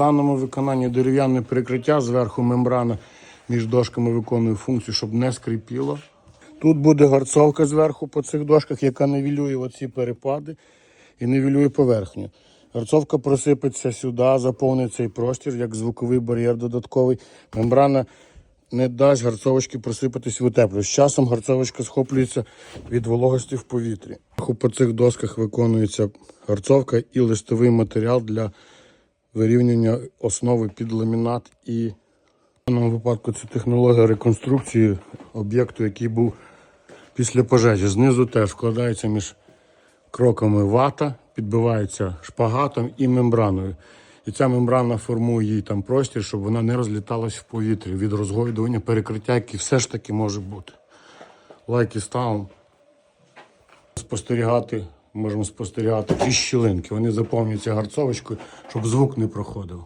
В даному виконанні дерев'яне перекриття зверху мембрана між дошками виконує функцію, щоб не скрипіло. Тут буде гарцовка зверху по цих дошках, яка нивелює оці перепади і нивелює поверхню. Гарцовка просипеться сюди, заповнить цей простір, як звуковий бар'єр додатковий. Мембрана не дасть гарцовочки просипатись в утеплю. З часом гарцовочка схоплюється від вологості в повітрі. По цих досках виконується гарцовка і листовий матеріал для вирівняння основи під ламінат і в даному випадку це технологія реконструкції об'єкту, який був після пожежі. Знизу теж вкладається між кроками вата, підбивається шпагатом і мембраною. І ця мембрана формує їй там простір, щоб вона не розліталась в повітрі від розгойдування, перекриття, яке все ж таки може бути. Лайки ставимо. Спостерігати, можемо спостерігати ті щілинки. Вони заповнюються гарцовочкою, щоб звук не проходив.